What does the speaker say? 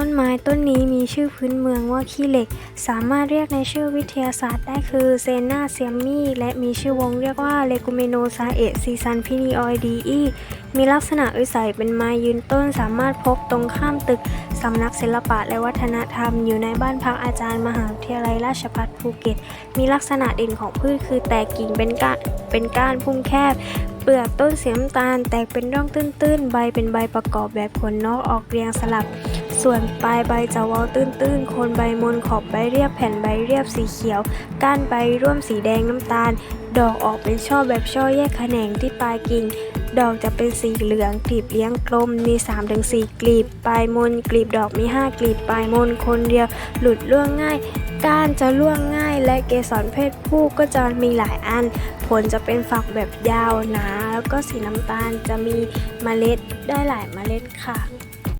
ต้นไม้ต้นนี้มีชื่อพื้นเมืองว่าขี้เหล็ก สามารถเรียกในชื่อวิทยาศาสตร์ได้คือเซนาเซียมีและมีชื่อวงเรียกว่าเลกูเมโนซาเอซีซันพินิออยดีอีมีลักษณะอึใสเป็นไม้ยืนต้นสามารถพบตรงข้ามตึก สำนักศิลปะและวัฒนธรรม อยู่ในบ้านพักอาจารย์มหาวิทยาลัยราชภัฏภูเก็ต มีลักษณะเด่นของพืชคือแตกกิ่งเป็นก้านเป็นก้านพุ่มแคบเปลือกต้นสีน้ำตาลแตกเป็นร่องตื้นๆ ใบเป็นใบประกอบแบบผลนอกออกเรียงสลับ ส่วนปลายใบจะเว้าตื้นๆ โคนใบมนขอบใบเรียบแผ่นใบเรียบสีเขียว ก้านใบร่วมสีแดงน้ำตาล ดอกออกเป็นช่อแบบช่อแยกแขนงที่ปลายกิ่ง ดอกจะเป็นสีเหลืองกลีบเลี้ยงกลมมี 3-4 กลีบ ปลายมนกลีบดอกมี 5 กลีบปลายมนคนเดียว หลุดร่วงง่าย ก้านจะร่วงง่าย และเกสรเพศผู้ก็จะมีหลายอัน ผลจะเป็นฝักแบบยาวหนาแล้วก็สีน้ำตาลจะมีเมล็ดได้หลายเมล็ดค่ะ